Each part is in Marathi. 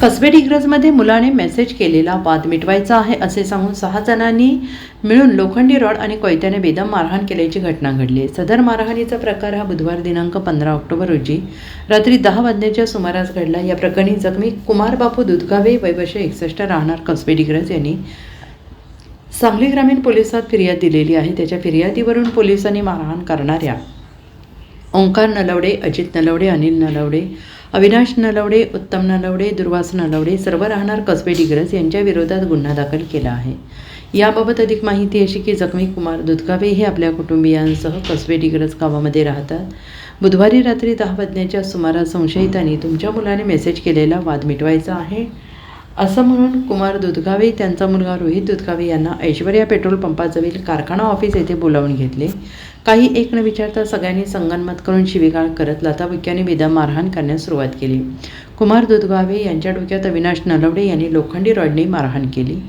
कसबे डिग्रजमध्ये मुलाने मेसेज केलेला वाद मिटवायचा आहे असे सांगून सहा जणांनी मिळून लोखंडी रॉड आणि कोयत्याने बेदम मारहाण केल्याची घटना घडली आहे. सदर मारहाणीचा प्रकार हा बुधवार दिनांक पंधरा ऑक्टोबर रोजी रात्री दहा वाजण्याच्या सुमारास घडला. या प्रकरणी जखमी कुमार बापू दुधगावे वैवर्ष एकसष्ट राहणार कसबे डिग्रज यांनी सांगली ग्रामीण पोलिसात फिर्याद दिलेली आहे. त्याच्या फिर्यादीवरून पोलिसांनी मारहाण करणाऱ्या ओंकार नलवडे अजित नलवडे अनिल नलवडे अविनाश नलवडे उत्तम नलवडे दुर्वास नलवडे सर्व राहणार कसबे डिग्रस यांच्या विरोधात गुन्हा दाखल केला आहे. याबाबत अधिक माहिती अशी की जखमी कुमार दुधगावे हे आपल्या कुटुंबियांसह कसबे डिग्रस गावामध्ये राहतात. बुधवारी रात्री दहा वाजण्याच्या सुमारास संशयितांनी तुमच्या मुलाने मेसेज केलेला वाद मिटवायचा आहे. असं म्हणून कुमार दुधगावे त्यांचा मुलगा रोहित दुधगावे यांना ऐश्वर्या पेट्रोल पंपाजवळील कारखाना ऑफिस येथे बोलावून घेतले. काही एक न विचारता सगळ्यांनी संगनमत करून शिवीगाळ करत लताबुक्याने बेदम मारहाण करण्यास सुरुवात केली. कुमार दुधगावे यांच्या डोक्यात अविनाश नलवडे यांनी लोखंडी रॉडने मारहाण केली.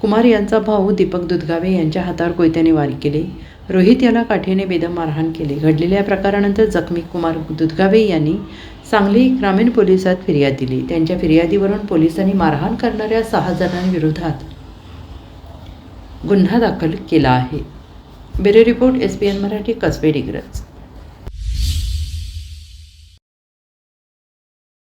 कुमार यांचा भाऊ दीपक दुधगावे यांच्या हातावर कोयत्याने वार केले. रोहित याला काठीने बेदम मारहाण केले. घडलेल्या प्रकारानंतर जखमी कुमार दुधगावे यांनी सांगली ग्रामीण पोलिसात फिर्याद दिली. त्यांच्या फिर्यादीवरून पोलिसांनी मारहाण करणाऱ्या सहा जणांविरोधात गुन्हा दाखल केला आहे. Bureau report S P N Marathi Kasabe Digraj.